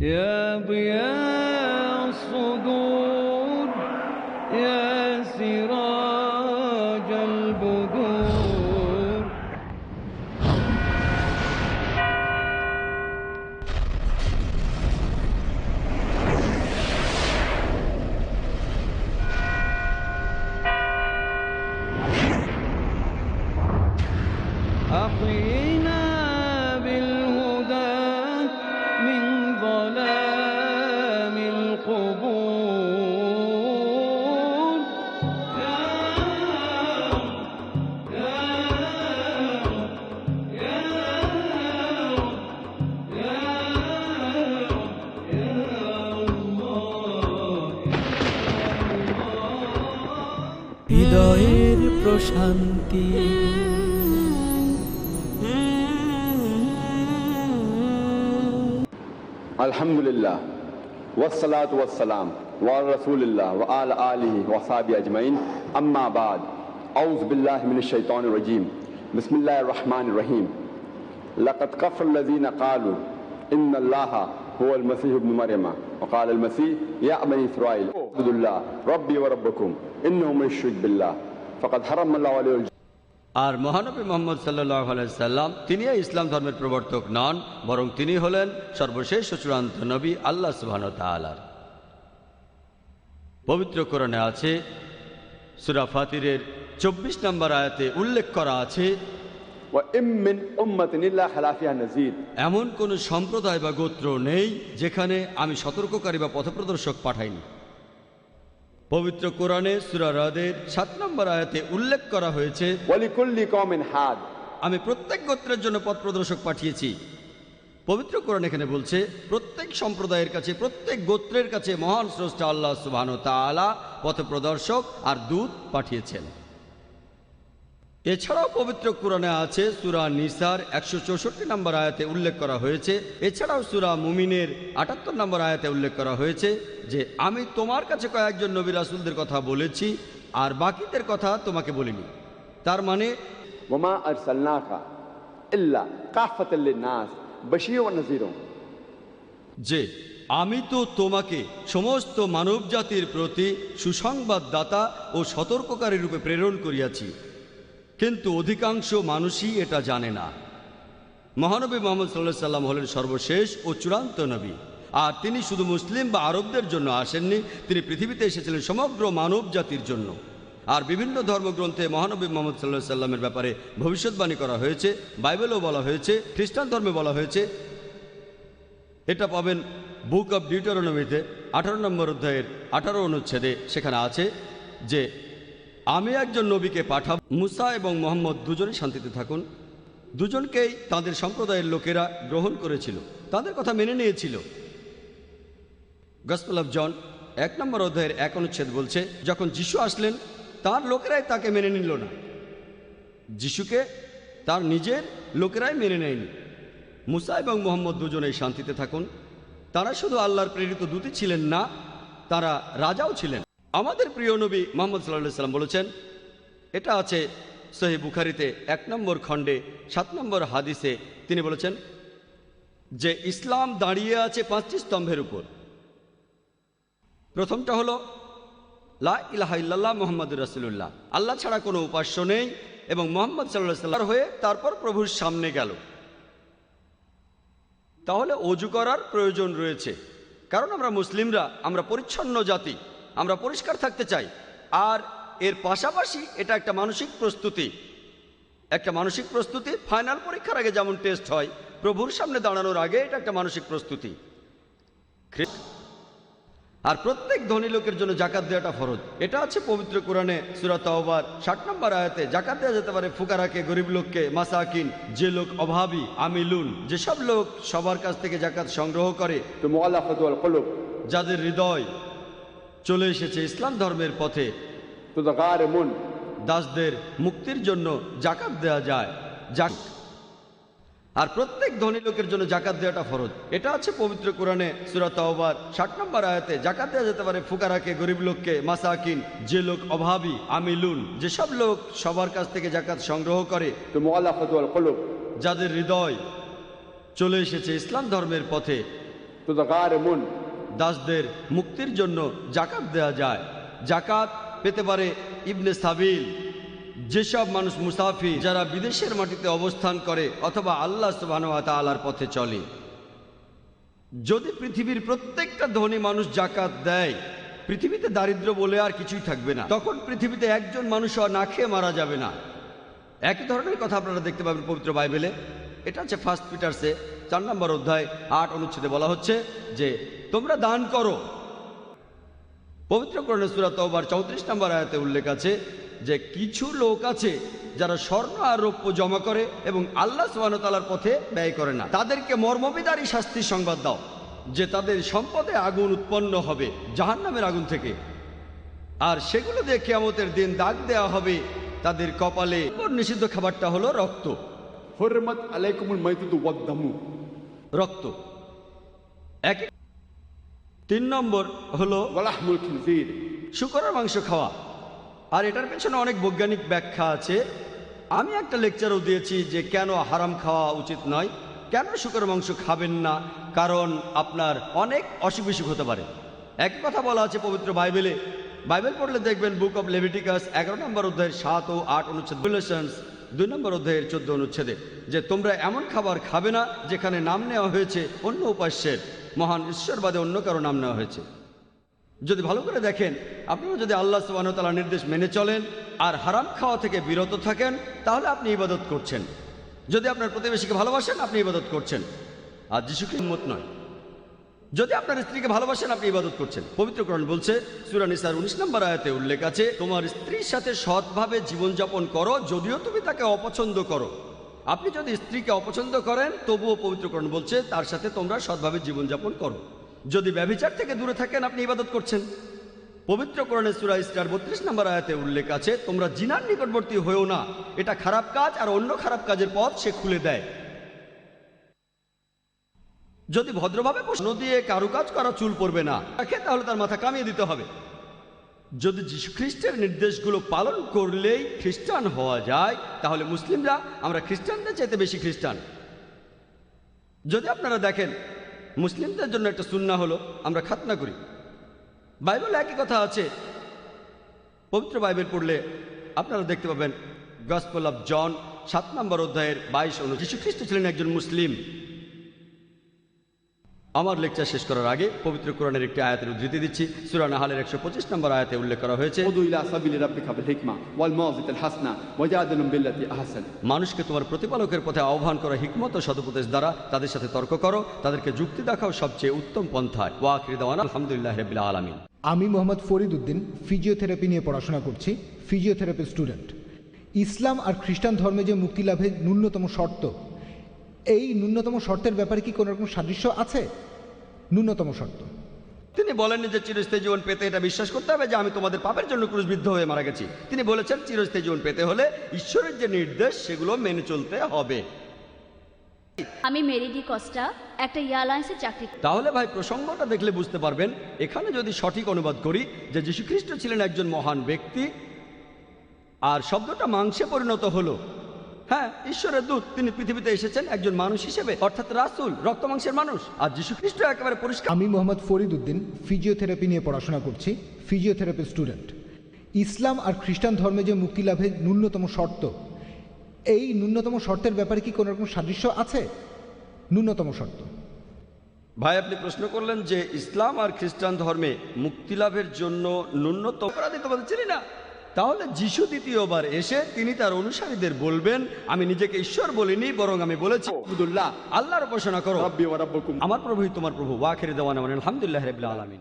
يا ضياء. হৃদয়ের প্রশান্তি আলহামদুলিল্লাহ ওয়াসসালাতু ওয়াসসালাম ওয়া রাসূলিল্লাহ ওয়া আলা আলিহি ওয়া সাহবিহি আজমাইন আম্মা বাদ আউযু বিল্লাহি মিনাশ শাইতানির রাজীম বিসমিল্লাহির রহমানির রহিম লাকাদ কাফার الذين قالوا ان الله هو المسيح ابن مريم وقال المسيح يا بني اسرائيل اعبدوا الله ربي وربكم انه من يشرك بالله আর মহানবী মোহাম্মদ সাল্লাম তিনি ইসলাম ধর্মের প্রবর্তক নন বরং তিনি হলেন সর্বশেষ চূড়ান্ত নবী আল্লাহ সুবাহন তালার পবিত্রকরণে আছে সুরা ফাতিরের চব্বিশ নম্বর আয়াতে উল্লেখ করা আছে এমন কোন সম্প্রদায় বা গোত্র নেই যেখানে আমি সতর্ককারী বা পথপ্রদর্শক পাঠাইনি। পবিত্র কোরআনে সুরা রাদের সাত নম্বর আয়াতে উল্লেখ করা হয়েছে আমি প্রত্যেক গোত্রের জন্য পথ প্রদর্শক পাঠিয়েছি। পবিত্র কোরআন এখানে বলছে প্রত্যেক সম্প্রদায়ের কাছে প্রত্যেক গোত্রের কাছে মহান স্রষ্টা আল্লাহ সুবাহ পথ প্রদর্শক আর দূত পাঠিয়েছেন। এছাড়াও পবিত্র কোরআনে আছে সুরা নিসার একশো চৌষট্টি নম্বর আয়াতে উল্লেখ করা হয়েছে। এছাড়াও সুরা মুমিনের আটাত্তর নম্বর আয়াতে উল্লেখ করা হয়েছে যে আমি তোমার কাছে কয়েকজন নবী রাসুলদের কথা বলেছি আর বাকিদের কথা তোমাকে বলিনি। তার মানে আর নাজির যে আমি তো তোমাকে সমস্ত মানব জাতির প্রতি সুসংবাদদাতা ও সতর্ককারী রূপে প্রেরণ করিয়াছি। কিন্তু অধিকাংশ মানুষই এটা জানে না। মহানবী মোহাম্মদ সাল্লাহ সাল্লাম হলেন সর্বশেষ ও চূড়ান্ত নবী। আর তিনি শুধু মুসলিম বা আরবদের জন্য আসেননি, তিনি পৃথিবীতে এসেছিলেন সমগ্র মানব জাতির জন্য। আর বিভিন্ন ধর্মগ্রন্থে মহানবী মোহাম্মদ সাল্লাহ সাল্লামের ব্যাপারে ভবিষ্যৎবাণী করা হয়েছে, বাইবেলেও বলা হয়েছে, খ্রিস্টান ধর্মে বলা হয়েছে। এটা পাবেন বুক অব ডিউটারোনমিতে, আঠারো নম্বর অধ্যায়ের আঠারো অনুচ্ছেদে, সেখানে আছে যে আমি একজন নবীকে পাঠাব। মুসা এবং মোহাম্মদ দুজনেই শান্তিতে থাকুন। দুজনকেই তাদের সম্প্রদায়ের লোকেরা গ্রহণ করেছিল, তাদের কথা মেনে নিয়েছিল। গসপেল অফ জন এক নম্বর অধ্যায়ের এক অনুচ্ছেদ বলছে, যখন যিশু আসলেন, তার লোকেরাই তাকে মেনে নিল না। যিশুকে তার নিজের লোকেরাই মেনে নেয়নি। মুসা এবং মোহাম্মদ দুজনেই শান্তিতে থাকুন। তারা শুধু আল্লাহর প্রেরিত দূতই ছিলেন না, তারা রাজাও ছিলেন। আমাদের প্রিয় নবী মোহাম্মদ সাল্লাহ সাল্লাম বলেছেন, এটা আছে সহি বুখারিতে এক নম্বর খণ্ডে, সাত নম্বর হাদিসে তিনি বলেছেন, যে ইসলাম দাঁড়িয়ে আছে পাঁচটি স্তম্ভের উপর। প্রথমটা হলো, লা ইলাহা ইল্লাল্লাহ মোহাম্মদুর রাসুল্লাহ আল্লাহ ছাড়া কোনো উপাস্য নেই এবং মোহাম্মদ সাল্লাহ সাল্লাম হয়ে তারপর প্রভুর সামনে গেল। তাহলে অজু করার প্রয়োজন রয়েছে। কারণ আমরা মুসলিমরা, আমরা পরিচ্ছন্ন জাতি। আমরা পরিষ্কার থাকতে চাই। আর এর পাশাপাশি এটা একটা মানসিক প্রস্তুতি। একটা মানসিক প্রস্তুতি ফাইনাল পরীক্ষার আগে যেমন টেস্ট হয় প্রভুর সামনে দাঁড়ানোর আগে এটা একটা মানসিক প্রস্তুতি। আর প্রত্যেক ধনী লোকের জন্য জাকাত দেওয়াটা ফরজ। এটা আছে পবিত্র কোরআনে সুরাত আহবার ষাট নম্বর আয়াতে জাকাত দেওয়া যেতে পারে ফুকারাকে গরিব লোককে মাসাকিন যে লোক অভাবী আমিলুন যেসব লোক সবার কাছ থেকে জাকাত সংগ্রহ করে যাদের হৃদয় চলে এসেছে ইসলাম ধর্মের পথে। দাসদের মুক্তির জন্য জাকাত দেয়া যায়। আর প্রত্যেক ধনী লোকের জন্য জাকাত দেওয়াটা ফরজ। এটা আছে পবিত্র কোরআনে সুরাত ষাট নম্বর আয়াতে। জাকাত দেওয়া যেতে পারে ফুকারাকে গরিব লোককে মাসাকিন যে লোক অভাবী আমিলুন যেসব লোক সবার কাছ থেকে জাকাত সংগ্রহ করে। যাদের হৃদয় চলে এসেছে ইসলাম ধর্মের পথে। দাসদের মুক্তির জন্য জাকাত দেয়া যায়। জাকাত পেতে পারে ইবনে সাবিল। যেসব মানুষ মুসাফি যারা বিদেশের মাটিতে অবস্থান করে অথবা আল্লাহ সুবাহ তালার পথে চলে। যদি পৃথিবীর প্রত্যেকটা ধনী মানুষ জাকাত দেয়, পৃথিবীতে দারিদ্র বলে আর কিছুই থাকবে না। তখন পৃথিবীতে একজন মানুষ না খেয়ে মারা যাবে না। একই ধরনের কথা আপনারা দেখতে পাবেন পবিত্র বাইবেলে। এটা হচ্ছে ফার্স্ট পিটার্সে, চার নম্বর অধ্যায়, আট অনুচ্ছেদে বলা হচ্ছে যে তোমরা দান করো। পবিত্র কর্ণেশ্বরা তবার চৌত্রিশ নম্বর আয়াতে উল্লেখ আছে যে কিছু লোক আছে যারা স্বর্ণ আর রৌপ্য জমা করে এবং আল্লাহ সোহানতালার পথে ব্যয় করে না। তাদেরকে মর্মবিদারী শাস্তির সংবাদ দাও যে তাদের সম্পদে আগুন উৎপন্ন হবে জাহান নামের আগুন থেকে। আর সেগুলো দিয়ে কেয়ামতের দিন দাগ দেওয়া হবে তাদের কপালে নিষিদ্ধ খাবারটা হলো রক্ত। রক্ত। এক তিন নম্বর হলো শুকরের মাংস খাওয়া। আর এটার পেছনে অনেক বৈজ্ঞানিক ব্যাখ্যা আছে। আমি একটা লেকচারও দিয়েছি যে কেন হারাম খাওয়া উচিত নয় কেন শুকরের মাংস খাবেন না কারণ আপনার অনেক অসুখ বিসুখ হতে পারে। এক কথা বলা আছে পবিত্র বাইবেলে। বাইবেল পড়লে দেখবেন বুক অব লেভিটিকাস এগারো নম্বর অধ্যায়ের সাত ও আট অনুচ্ছেদ। রেগুলেশনস দুই নম্বর অধ্যায়ের চোদ্দ অনুচ্ছেদে যে তোমরা এমন খাবার খাবে না যেখানে নাম নেওয়া হয়েছে অন্য উপাস্যের। মহান ঈশ্বরবাদে অন্য কারও নাম নেওয়া হয়েছে। যদি ভালো করে দেখেন আপনিও যদি আল্লাহ সুবাহতালার নির্দেশ মেনে চলেন আর হারাম খাওয়া থেকে বিরত থাকেন, তাহলে আপনি ইবাদত করছেন। যদি আপনার প্রতিবেশীকে ভালোবাসেন, আপনি ইবাদত করছেন। আর যিশুকে উন্মত নয়। যদি আপনার স্ত্রীকে ভালোবাসেন, আপনি ইবাদত করছেন। পবিত্রকরণ বলছে সুরানিসার উনিশ নম্বর আয়াতে উল্লেখ আছে, তোমার স্ত্রীর সাথে সৎভাবে জীবনযাপন করো, যদিও তুমি তাকে অপছন্দ করো। আপনি যদি স্ত্রীকে অপছন্দ করেন, তবুও পবিত্রকরণ বলছে, তার সাথে তোমরা সৎভাবে জীবনযাপন করো। যদি ব্যভিচার থেকে দূরে থাকেন, আপনি ইবাদত করছেন। পবিত্রকরণের সুরা ইস্টার বত্রিশ নম্বর আয়াতে উল্লেখ আছে, তোমরা জিনার নিকটবর্তী হয়েও না, এটা খারাপ কাজ আর অন্য খারাপ কাজের পথ সে খুলে দেয়। যদি ভদ্রভাবে প্রশ্ন দিয়ে কারুকাজ করা চুল পড়বে না রাখে তাহলে তার মাথা কামিয়ে দিতে হবে। যদি যীশুখ্রিস্টের নির্দেশগুলো পালন করলেই খ্রিস্টান হওয়া যায়, তাহলে মুসলিমরা, আমরা খ্রিস্টানদের চাইতে বেশি খ্রিস্টান। যদি আপনারা দেখেন, মুসলিমদের জন্য একটা সুন্না হলো, আমরা খাতনা করি। বাইবেলে একই কথা আছে। পবিত্র বাইবেল পড়লে আপনারা দেখতে পাবেন, গসপল অফ জন, সাত নম্বর অধ্যায়ের বাইশ অনু যীশু খ্রিস্ট ছিলেন একজন মুসলিম। আমার লেকচার শেষ করার আগে পবিত্র কোরআনের একটি আয়াতের উদ্ধৃতি দিচ্ছি। সুরান হালের একশো পঁচিশ নম্বর আয়াতে উল্লেখ করা হয়েছে মানুষকে তোমার প্রতিপালকের পথে আহ্বান করা হিকমত ও সদুপদেশ দ্বারা তাদের সাথে তর্ক করো তাদেরকে যুক্তি দেখাও সবচেয়ে উত্তম পন্থায়। ওয়াকির দেওয়ান আলহামদুলিল্লাহ রবিল্লা আলমিন। আমি মোহাম্মদ ফরিদ উদ্দিন ফিজিওথেরাপি নিয়ে পড়াশোনা করছি ফিজিওথেরাপি স্টুডেন্ট। ইসলাম আর খ্রিস্টান ধর্মে যে মুক্তি লাভের ন্যূনতম শর্ত এই ন্যূনতম শর্তের ব্যাপারে কি কোনো রকম সাদৃশ্য আছে? ন্যূনতম শর্ত। তিনি বলেননি যে চিরস্থায়ী জীবন পেতে এটা বিশ্বাস করতে হবে যে আমি তোমাদের পাপের জন্য ক্রুশবিদ্ধ হয়ে মারা গেছি। তিনি বলেছেন চিরস্থায়ী জীবন পেতে হলে ঈশ্বরের যে নির্দেশ সেগুলো মেনে চলতে হবে। আমি মেরিডি কস্টা একটা এয়ারলাইন্সে চাকরি করি। তাহলে ভাই প্রসঙ্গটা দেখলে বুঝতে পারবেন এখানে যদি সঠিক অনুবাদ করি যে যীশুখ্রিস্ট ছিলেন একজন মহান ব্যক্তি আর শব্দটা মাংসে পরিণত হলো হ্যাঁ ঈশ্বরের দূত তিনি পৃথিবীতে এসেছেন একজন মানুষ হিসেবে অর্থাৎ রাসুল রক্ত মাংসের মানুষ। আর যীশু খ্রিস্ট একেবারে পরিষ্কার আমি মোহাম্মদ ফরিদ উদ্দিন ফিজিওথেরাপি নিয়ে পড়াশোনা করছি ফিজিওথেরাপি স্টুডেন্ট। ইসলাম আর খ্রিস্টান ধর্মে যে মুক্তি লাভের ন্যূনতম শর্ত এই ন্যূনতম শর্তের ব্যাপারে কি কোনো রকম সাদৃশ্য আছে? ন্যূনতম শর্ত। ভাই আপনি প্রশ্ন করলেন যে ইসলাম আর খ্রিস্টান ধর্মে মুক্তি লাভের জন্য ন্যূনতম অপরাধী তোমাদের চিনি না। তাহলে যিশু দ্বিতীয়বার এসে তিনি তার অনুসারীদের বলবেন আমি নিজেকে ঈশ্বর বলিনি বরং আমি বলেছি আবদুল্লাহ আল্লাহর উপাসনা করো। আমার প্রভু তোমার প্রভু। ওয়াখের দেওয়ান আলহামদুলিল্লাহ রবিল্লা আলমিন।